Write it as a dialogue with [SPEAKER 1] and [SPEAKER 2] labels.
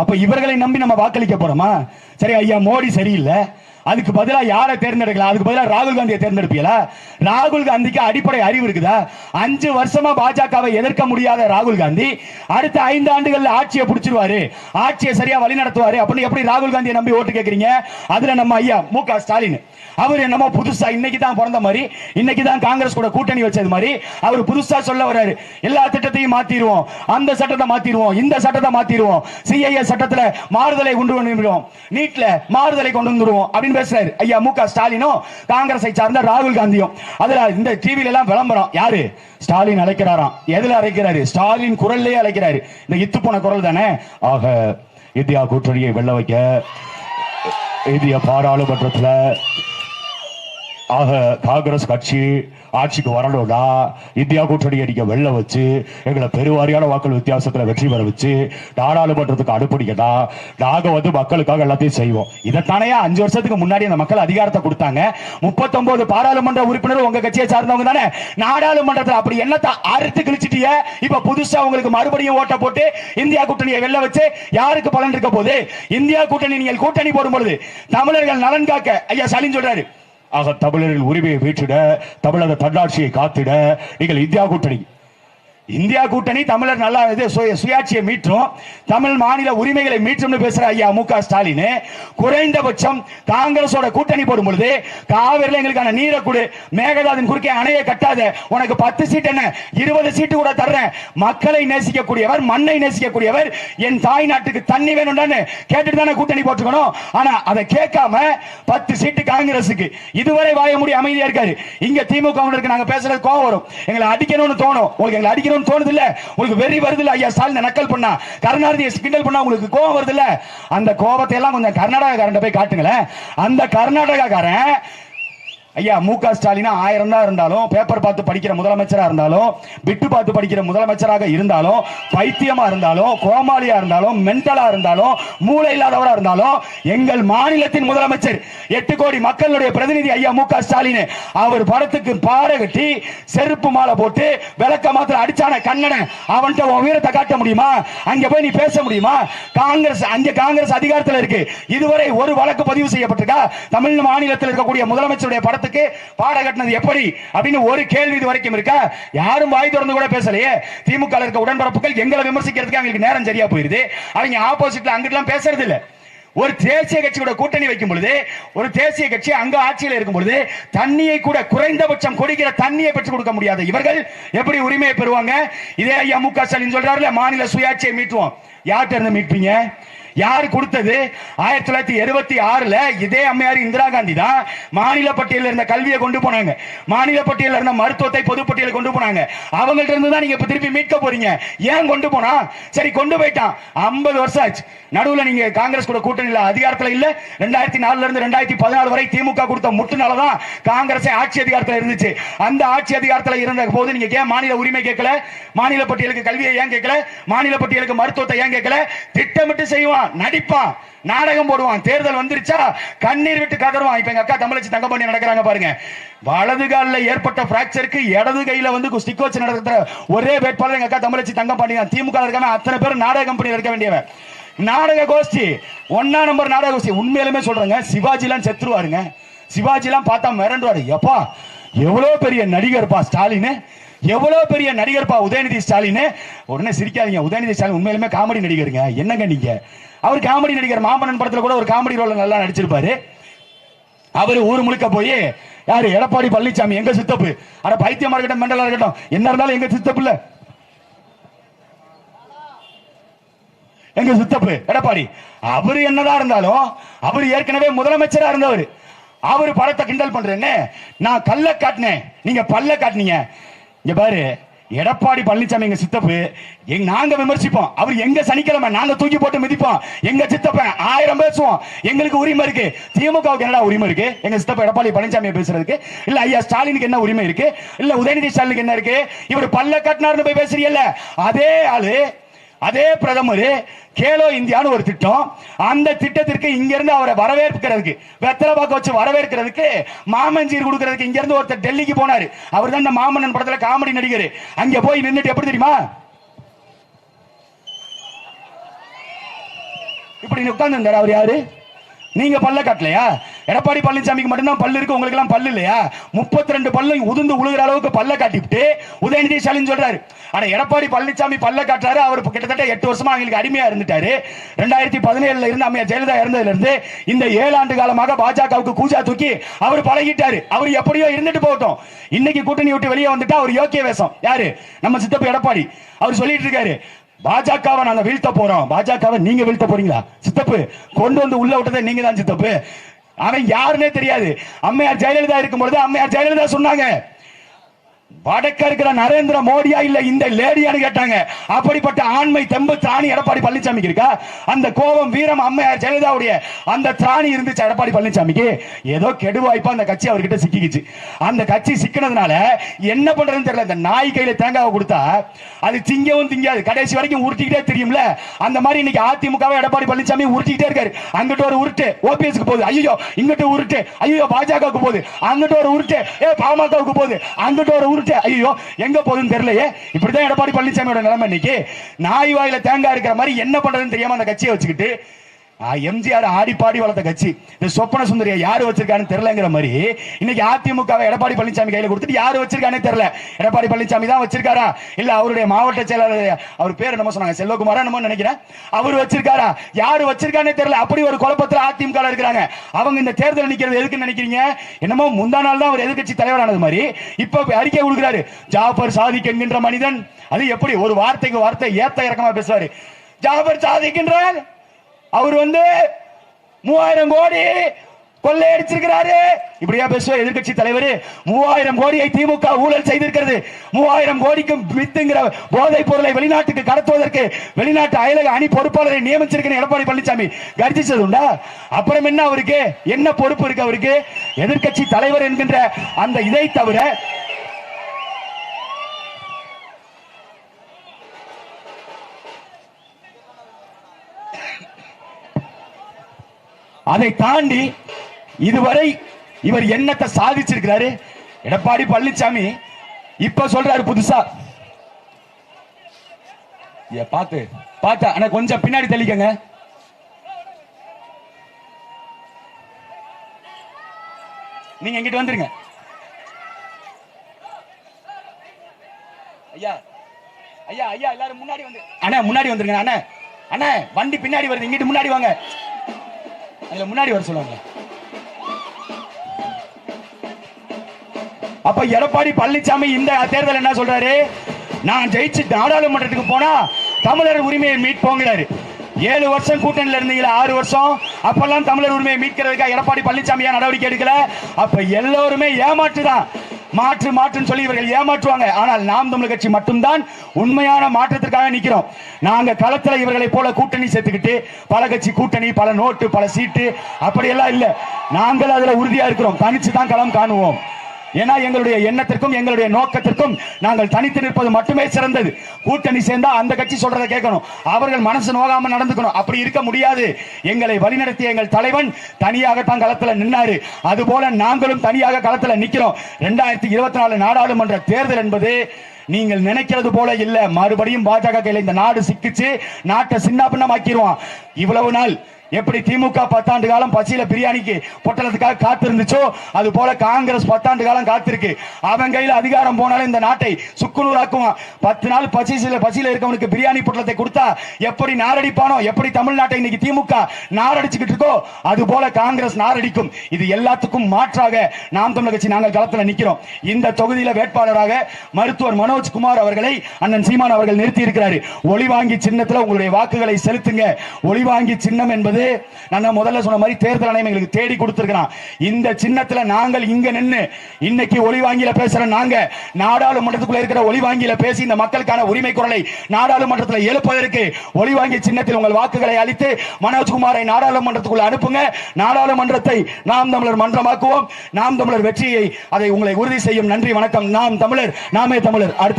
[SPEAKER 1] அப்ப இவர்களை நம்பி நம்ம வாக்களிக்க போறோமா? சரி ஐயா மோடி சரியில்லை. அதுக்கு பதிலா யாரை தேர்ந்தெடுக்கலாம் அதுக்கு பதிலா ராகுல் காந்தியை தேர்ந்தெடுப்பீங்களா? ராகுல் காந்திக்கு அடிப்படை அறிவு இருக்குதா? அஞ்சு வருஷமா பாஜகவை எதிர்க்க முடியாத ராகுல் காந்தி அடுத்த ஐந்து ஆண்டுகளில் ஆட்சியை பிடிச்சிருவாரு. ஆட்சியை சரியா வழி நடத்துவாரு. அப்படின்னு எப்படி ராகுல் காந்தியை நம்பி ஓட்டு கேக்குறீங்க? அதுல நம்ம ஐயா மு க ஸ்டாலின். அவர் என்னமோ புதுசா இன்னைக்கு தான் பிறந்த மாதிரி இன்னைக்கு தான் காங்கிரஸ் கூட கூட்டணி வச்சது மாதிரி அவர் புதுசா சொல்ல வர்றாரு. எல்லா திட்டத்தையும் மாத்திடுவோம். அந்த சட்டத்தை மாத்திடுவோம். இந்த சட்டத்தை மாத்திடுவோம். சிஐஏ சட்டத்துல மாறுதலை கொண்டு வந்துடுவோம் நீட்ல மாறுதலை கொண்டு வந்துடுவோம். அப்படின்னு பேசுறாரு. ஐயா மு க ஸ்டாலினும் காங்கிரஸை சார்ந்த ராகுல் காந்தியும். அதுல இந்த டிவில எல்லாம் விளம்பரம். யாரு? ஸ்டாலின் அழைக்கிறாராம். எதுல அழைக்கிறாரு? ஸ்டாலின் குரல்லே அழைக்கிறாரு. இந்த இத்து போன குரல் தானே? ஆக இந்தியா கூட்டணியை வெள்ள வைக்க இந்திய பாராளுமன்றத்துல ஆக காங்கிரஸ் கட்சி ஆட்சிக்கு வரணும்னா இந்தியா கூட்டணி அடிக்க வெளில வச்சு எங்களை பெருவாரியான வாக்கள் வித்தியாசத்துல வெற்றி பெற வச்சு நாடாளுமன்றத்துக்கு அனுப்புனீங்கன்னா நாங்க வந்து மக்களுக்காக எல்லாத்தையும் செய்வோம். இதைத்தானே அஞ்சு வருஷத்துக்கு முன்னாடி அந்த மக்கள் அதிகாரத்தை கொடுத்தாங்க? முப்பத்தொன்பது பாராளுமன்ற உறுப்பினர் உங்க கட்சியை சார்ந்தவங்க தானே? நாடாளுமன்றத்தில் அப்படி என்னத்தை அறுத்து கிழிச்சிட்டிய? இப்ப புதுசா உங்களுக்கு மறுபடியும் ஓட்ட போட்டு இந்தியா கூட்டணியை வெளில வச்சு யாருக்கு பலன் இருக்க போகுது? இந்தியா கூட்டணி நீங்கள் கூட்டணி போடும் பொழுது தமிழர்கள் நலன் காக்க ஐயா சலின் சொல்றாரு. ஆக தமிழரின் உரிமையை வீற்றிட தமிழக தன்னாட்சியை காத்திட நீங்கள் இந்தியா கூட்டணி. இந்தியா கூட்டணி தமிழர் நல்லா இது சுயாட்சியை மீட்டும் தமிழ் மாநில உரிமைகளை மீட்டும்னு பேசுற ஐயா மு க ஸ்டாலின். குறைந்தபட்சம் காங்கிரஸோட கூட்டணி போடும் பொழுது காவிரில எங்களுக்கான நீரை கொடு மேகதாதின் குறுக்கே அணையை கட்டாத உனக்கு பத்து சீட் என்ன? இருபது சீட்டு கூட தர்றேன். மக்களை நேசிக்கக்கூடியவர் மண்ணை நேசிக்கக்கூடியவர் என் தாய் நாட்டுக்கு தண்ணி வேணும்டான்னு கேட்டுட்டு தானே கூட்டணி போட்டுக்கணும் ஆனா அதை கேட்காம பத்து சீட்டு காங்கிரஸுக்கு. இதுவரை வாய முடிய அமைதியா இருக்காரு. இங்க திமுக நாங்க பேசுறது கோவம் வரும். எங்களை அடிக்கணும்னு தோணும். உங்களுக்கு எங்களை அடிக்கணும் அடிக்கணும்னு தோணுது இல்ல உங்களுக்கு வெறி வருது இல்ல ஐயா ஸ்டாலின் நக்கல் பண்ணா. கருணாநிதியை கிண்டல் பண்ணா உங்களுக்கு கோவம் வருது இல்ல அந்த கோபத்தை எல்லாம் கொஞ்சம் கர்நாடகாக்காரன் போய் காட்டுங்களேன். அந்த கர்நாடகாக்காரன் ஐயா மு க. ஸ்டாலினா ஆயிரம் தான் இருந்தாலும் பேப்பர் பார்த்து படிக்கிற முதலமைச்சரா இருந்தாலும் விட்டு பார்த்து படிக்கிற முதலமைச்சராக இருந்தாலும் பைத்தியமா இருந்தாலும் கோமாளியா இருந்தாலும் மென்டலா இருந்தாலும் மூளை இல்லாதவரா இருந்தாலும் எங்கள் மாநிலத்தின் முதலமைச்சர் எட்டு கோடி மக்களுடைய பிரதிநிதி ஐயா மு க. ஸ்டாலின் அவர் படத்துக்கு பாறை கட்டி செருப்பு மாலை போட்டு விளக்க மாத்திர அடிச்சான கண்ணனை அவன்கிட்ட உன் வீரத்தை காட்ட முடியுமா? அங்க போய் நீ பேச முடியுமா? காங்கிரஸ் அங்க காங்கிரஸ் அதிகாரத்தில் இருக்கு. இதுவரை ஒரு வழக்கு பதிவு செய்யப்பட்டிருக்கா? தமிழ் மாநிலத்தில் இருக்கக்கூடிய முதலமைச்சருடைய படத்தை படத்துக்கு பாட கட்டினது எப்படி அப்படின்னு ஒரு கேள்வி இது வரைக்கும் இருக்கா? யாரும் வாய் திறந்து கூட பேசலையே. திமுக இருக்க உடன்பரப்புகள் எங்களை விமர்சிக்கிறதுக்கு அவங்களுக்கு நேரம் சரியா போயிருது. அவங்க ஆப்போசிட்ல அங்கிட்டலாம் பேசுறது இல்ல. ஒரு தேசிய கட்சியோட கூட்டணி வைக்கும் பொழுது ஒரு தேசிய கட்சி அங்க ஆட்சியில் இருக்கும் பொழுது தண்ணியை கூட குறைந்தபட்சம் கொடுக்கிற தண்ணியை பெற்றுக் கொடுக்க முடியாது. இவர்கள் எப்படி உரிமையை பெறுவாங்க? இதே ஐயா மு க ஸ்டாலின் சொல்றாருல மாநில சுயாட்சியை மீட்டுவோம். யார்கிட்ட இருந்து மீட்பீங்க? யார் கொடுத்தது? ஆயிரத்தி தொள்ளாயிரத்தி எழுபத்தி ஆறுல இதே அம்மையார் இந்திரா காந்தி தான் மாநில பட்டியலில் இருந்த கல்வியை கொண்டு போனாங்க. மாநில பட்டியலில் இருந்த மருத்துவத்தை பொதுப்பட்டியலில் கொண்டு போனாங்க. அவங்கள்ட்ட இருந்து தான் நீங்க இப்ப திருப்பி மீட்க போறீங்க. ஏன் கொண்டு போனா? சரி கொண்டு போயிட்டான். ஐம்பது வருஷம் ஆச்சு. நடுவில் நீங்க காங்கிரஸ் கூட கூட்டணியில் அதிகாரத்தில் இல்ல. ரெண்டாயிரத்தி நாலுல இருந்து ரெண்டாயிரத்தி பதினாலு வரை திமுக கொடுத்த முட்டுனால தான் காங்கிரஸ் ஆட்சி அதிகாரத்தில் இருந்துச்சு. அந்த ஆட்சி அதிகாரத்தில் இருந்த போது நீங்க ஏன் மாநில உரிமை கேட்கல? மாநில பட்டியலுக்கு கல்வியை ஏன் கேட்கல? மாநில பட்டியலுக்கு மருத்துவத்தை ஏன் கேட்கல? திட்டமிட்டு செய்வான். நடிப்பான் நாடகம் போடுவான். தேர்தல் வந்துருச்சா கண்ணீர் விட்டு கதருவான் இப்ப எங்க அக்கா தமிழச்சி பண்ணி நடக்கிறாங்க பாருங்க. வலது காலில் ஏற்பட்ட பிராக்சருக்கு இடது கையில வந்து ஸ்டிக் வச்சு நடக்கிற ஒரே வேட்பாளர் எங்க அக்கா தமிழச்சி பண்ணி தான். திமுக இருக்காங்க அத்தனை பேர் நாடக கம்பெனியில் இருக்க வேண்டியவன். நாடக கோஷ்டி ஒன்னா நம்பர் நாடக கோஷ்டி. உண்மையிலுமே சொல்றேங்க சிவாஜிலாம் செத்துருவாருங்க. சிவாஜிலாம் பார்த்தா மிரண்டுவாரு. எப்பா எவ்வளவு பெரிய நடிகர்ப்பா ஸ்டாலின். எவ்வளவு பெரிய நடிகர்ப்பா உதயநிதி ஸ்டாலின் உடனே சிரிக்காதீங்க. உதயநிதி ஸ்டாலின் உண்மையிலுமே காமெடி நடிகருங்க. என்னங்க நீங்க? அவர் காமெடி நடிகர் மாமன்னன் படத்துல கூட ஒரு காமெடி ரோல நல்லா நடிச்சிருப்பாரு. அவரு ஊர் முழுக்க போய் யாரு? எடப்பாடி பழனிசாமி எங்க சித்தப்பு? அட பைத்தியமா இருக்கட்டும் மெண்டலா இருக்கட்டும் என்ன இருந்தாலும் எங்க சித்தப்பு இல்ல. எங்க சித்தப்பு? எடப்பாடி. அவரு என்னதான் இருந்தாலும் அவர் ஏற்கனவே முதலமைச்சரா இருந்தவர். அவர் படத்தை கிண்டல் பண்றேன்னு நான் கல்ல காட்டினேன். நீங்க பல்ல காட்டினீங்க. இங்க பாரு எடப்பாடி பழனிசாமி எங்க சித்தப்பு எங்க நாங்க விமர்சிப்போம். அவர் எங்க சனிக்கிழமை நாங்க தூக்கி போட்டு மிதிப்போம். எங்க சித்தப்பன் ஆயிரம் பேசுவோம். எங்களுக்கு உரிமை இருக்கு. திமுகவுக்கு என்னடா உரிமை இருக்கு? எங்க சித்தப்ப எடப்பாடி பழனிசாமி பேசுறதுக்கு? இல்ல ஐயா ஸ்டாலினுக்கு என்ன உரிமை இருக்கு? இல்ல உதயநிதி ஸ்டாலினுக்கு என்ன இருக்கு? இவர் பல்ல கட்டினார்னு போய் பேசுறீங்கல்ல? அதே ஆளு அதே பிரதமர் கேலோ இந்தியான்னு ஒரு திட்டம். அந்த திட்டத்திற்கு இங்கிருந்து அவரை வரவேற்கிறதுக்கு வெத்தலை பாக்க வச்சு வரவேற்கிறதுக்கு மாமஞ்சீர் கொடுக்கறதுக்கு இங்கிருந்து ஒருத்தர் டெல்லிக்கு போனார். அவர் தான் இந்த மாமன்னன் படத்தில் காமெடி நடிகர். அங்கே போய் நின்றுட்டு எப்படி தெரியுமா? இப்படி உட்கார்ந்து அவர் யாரு? நீங்க பல்ல காட்டலையா? எடப்பாடி பழனிசாமிக்கு மட்டும்தான் பல்லு இருக்கு உங்களுக்கு எல்லாம் பல்லு இல்லையா? முப்பத்தி ரெண்டு பல்லும் உதிர்ந்து உழுகிற அளவுக்கு பல்ல காட்டிவிட்டு உதயநிதி ஸ்டாலின் சொல்றாரு. ஆனா எடப்பாடி பழனிசாமி பல்ல காட்டுறாரு அவர் கிட்டத்தட்ட எட்டு வருஷமா அவங்களுக்கு அடிமையா இருந்துட்டாரு. ரெண்டாயிரத்தி பதினேழுல இருந்து அம்மையா ஜெயலலிதா இறந்ததுல இருந்து இந்த ஏழு ஆண்டு காலமாக பாஜகவுக்கு கூஜா தூக்கி அவர் பழகிட்டாரு. அவர் எப்படியோ இருந்துட்டு போகட்டும். இன்னைக்கு கூட்டணி விட்டு வெளியே வந்துட்டா அவர் யோக்கிய வேஷம். யாரு? நம்ம சித்தப்பு எடப்பாடி. அவர் சொல்லிட்டு இருக்காரு பாஜகவை நாங்க வீழ்த்த போறோம். பாஜகவை நீங்க வீழ்த்த போறீங்களா? சித்தப்பு கொண்டு வந்து உள்ள விட்டதே நீங்க தான் சித்தப்பு. அவன் யாருன்னே தெரியாது. அம்மையார் ஜெயலலிதா இருக்கும் பொழுது அம்மையார் ஜெயலலிதா சொன்னாங்க. வடக்க இருக்கிற நரேந்திர மோடியா இல்ல இந்த லேடியான்னு கேட்டாங்க. அப்படிப்பட்ட ஆண்மை தெம்பு திராணி எடப்பாடி பழனிசாமிக்கு இருக்கா? அந்த கோபம் வீரம் அம்மையார் ஜெயலலிதாவுடைய அந்த திராணி இருந்துச்சு எடப்பாடி பழனிசாமிக்கு ஏதோ கெடுவாய்ப்பா அந்த கட்சி அவர்கிட்ட சிக்கிக்குச்சு. அந்த கட்சி சிக்கினதுனால என்ன பண்றதுன்னு தெரியல. இந்த நாய் கையில தேங்காவை கொடுத்தா அது திங்கவும் திங்காது. கடைசி வரைக்கும் உருட்டிக்கிட்டே தெரியும்ல. அந்த மாதிரி இன்னைக்கு அதிமுகவை எடப்பாடி பழனிசாமி உருட்டிக்கிட்டே இருக்காரு. அங்கிட்ட ஒரு உருட்டு ஓபிஎஸ்க்கு போகுது. ஐயோ இங்கிட்ட உருட்டு. ஐயோ பாஜகவுக்கு போகுது. அங்கிட்ட ஒரு உருட்டு. ஏ பாமகவுக்கு போகுது. அங்கிட்ட ஒரு உருட்டு ஐயோ எங்க போகுதுன்னு தெரியலையே. இப்படிதான் எடப்பாடி பழனிசாமியோட நிலைமை இன்னைக்கு. நாய் வாயில தேங்காய் இருக்கிற மாதிரி என்ன பண்றதுன்னு தெரியாம அந்த கட்சியை வச்சுக்கிட்டு எம்ஜிஆர் ஆடி பாடி வளர்த்த கட்சி. இந்த சொப்பன சுந்தரிய யாரு வச்சிருக்கான்னு தெரியலங்கிற மாதிரி இன்னைக்கு அதிமுக எடப்பாடி பழனிசாமி கையில கொடுத்துட்டு யாரு வச்சிருக்கானே தெரியல. எடப்பாடி பழனிசாமி தான் வச்சிருக்காரா? இல்ல அவருடைய மாவட்ட செயலாளர் அவர் பேர் என்னமோ சொன்னாங்க செல்வகுமாரா என்னமோ நினைக்கிறேன். அவர் வச்சிருக்காரா? யாரு வச்சிருக்கானே தெரியல. அப்படி ஒரு குழப்பத்தில் அதிமுக இருக்கிறாங்க. அவங்க இந்த தேர்தல் நிக்கிறது எதுக்கு நினைக்கிறீங்க? என்னமோ முந்தா நாள் தான் அவர் எதிர்க்கட்சி தலைவரானது மாதிரி. இப்ப அறிக்கை கொடுக்குறாரு. ஜாஃபர் சாதிக் என்கின்ற மனிதன். அது எப்படி ஒரு வார்த்தைக்கு வார்த்தை ஏத்த இறக்கமா பேசுவாரு ஜாஃபர் சாதிக் அவர் வந்து மூவாயிரம் கோடி கொள்ளையடிச்சிருக்கிறாரு. இப்படியா பேசுவார் எதிர்கட்சி தலைவர்? மூவாயிரம் கோடியை திமுக ஊழல் செய்திருக்கிறது. மூவாயிரம் கோடிக்கும் வித்துங்கிற போதைப் பொருளை வெளிநாட்டுக்கு கடத்துவதற்கு வெளிநாட்டு அயலக அணி பொறுப்பாளரை நியமிச்சிருக்கிற எடப்பாடி பழனிசாமி. கர்ஜிச்சது உண்டா அப்புறம் என்ன அவருக்கு? என்ன பொறுப்பு இருக்கு அவருக்கு? எதிர்க்கட்சி தலைவர் என்கின்ற அந்த இதை தவிர அதை தாண்டி இதுவரை இவர் என்னத்தை சாதிச்சிருக்கிறாரு? எடப்பாடி பழனிசாமி இப்ப சொல்றாரு புதுசா. பார்த்து பார்த்து ஆனா கொஞ்சம் பின்னாடி தெளிக்கங்க நீங்க எங்கிட்ட வந்துருங்க? ஐயா ஐயா ஐயா எல்லாரும் முன்னாடி வந்து அண்ணா முன்னாடி வந்துருங்க அண்ணா. அண்ணா வண்டி பின்னாடி வருது இங்கிட்டு முன்னாடி வாங்க. அதுல முன்னாடி வர சொல்லுவாங்க. அப்ப எடப்பாடி பழனிசாமி இந்த தேர்தல் என்ன சொல்றாரு? நான் ஜெயிச்சு நாடாளுமன்றத்துக்கு போனா தமிழர் உரிமையை மீட்போங்கிறாரு ஏழு வருஷம் கூட்டணியில் இருந்தீங்களா ஆறு வருஷம். அப்பெல்லாம் தமிழர் உரிமையை மீட்கிறதுக்காக எடப்பாடி பழனிசாமியா நடவடிக்கை எடுக்கல. அப்ப எல்லோருமே ஏமாற்றுதான். மாற்று மாற்றுன்னு சொல்லி இவர்கள் ஏமாற்றுவாங்க. ஆனால் நாம் தமிழர் கட்சி மட்டும்தான் உண்மையான மாற்றத்திற்காக நிக்கிறோம் நாங்க களத்துல இவர்களை போல கூட்டணி சேர்த்துக்கிட்டு பல கட்சி கூட்டணி பல நோட்டு பல சீட்டு அப்படியெல்லாம் இல்ல. நாங்கள் அதுல உறுதியா இருக்கிறோம். தனிச்சு தான் களம் காணுவோம். ஏன்னா எங்களுடைய எண்ணத்திற்கும் எங்களுடைய நோக்கத்திற்கும் நாங்கள் தனித்து நிற்பது மட்டுமே சிறந்தது. கூட்டணி சேர்ந்தா அந்த கட்சி சொல்றதை கேட்கணும். அவர்கள் மனசு நோகாம நடந்துக்கணும். அப்படி இருக்க முடியாது. எங்களை வழிநடத்திய எங்கள் தலைவன் தனியாகத்தான் களத்துல நின்னாரு. அதுபோல நாங்களும் தனியாக களத்துல நிக்கிறோம். ரெண்டாயிரத்தி இருபத்தி நாலு நாடாளுமன்ற தேர்தல் என்பது நீங்கள் நினைக்கிறது போல இல்ல. மறுபடியும் பாஜக கையில இந்த நாடு சிக்கிச்சு நாட்டை சின்ன பின்னமாக்கிடுவான் இவ்வளவு நாள் எப்படி திமுக பத்தாண்டு காலம் பசியில பிரியாணிக்கு பொட்டலத்துக்காக காத்திருந்துச்சோ அது போல காங்கிரஸ் பத்தாண்டு காலம் காத்திருக்கு. அவன் கையில் அதிகாரம் போனாலும் இந்த நாட்டை சுக்குநூறாக்குவான். பத்து நாள் பசியில பசியில இருக்கவனுக்கு பிரியாணி பொட்டலத்தை கொடுத்தா எப்படி நாரடிப்பானோ எப்படி தமிழ்நாட்டை இன்னைக்கு திமுக நாரடிச்சுக்கிட்டு இருக்கோ அது போல காங்கிரஸ் நாரடிக்கும். இது எல்லாத்துக்கும் மாற்றாக நாம் தமிழர் கட்சி நாங்கள் களத்தில் நிக்கிறோம். இந்த தொகுதியில வேட்பாளராக மருத்துவர் மனோஜ் குமார் அவர்களை அண்ணன் சீமான் அவர்கள் நிறுத்தி இருக்கிறார் ஒளிவாங்கி சின்னத்துல உங்களுடைய வாக்குகளை செலுத்துங்க. ஒளிவாங்கி சின்னம் என்பது கிடையாது நான் முதல்ல சொன்ன மாதிரி தேர்தல் ஆணையம் எங்களுக்கு தேடி கொடுத்துருக்கிறான். இந்த சின்னத்தில் நாங்கள் இங்க நின்று இன்னைக்கு ஒளி ஒளிவாங்கியில பேசுற நாங்க நாடாளுமன்றத்துக்குள்ள இருக்கிற ஒளி ஒளிவாங்கியில பேசி இந்த மக்களுக்கான உரிமை குரலை நாடாளுமன்றத்தில் எழுப்பதற்கு ஒளி வாங்கி சின்னத்தில் உங்கள் வாக்குகளை அளித்து மனோஜ்குமாரை நாடாளுமன்றத்துக்குள்ள அனுப்புங்க. நாடாளுமன்றத்தை நாம் தமிழர் மன்றமாக்குவோம். நாம் தமிழர் வெற்றியை அதை உங்களை உறுதி செய்யும். நன்றி வணக்கம். நாம் தமிழர் நாமே தமிழர். அடுத்த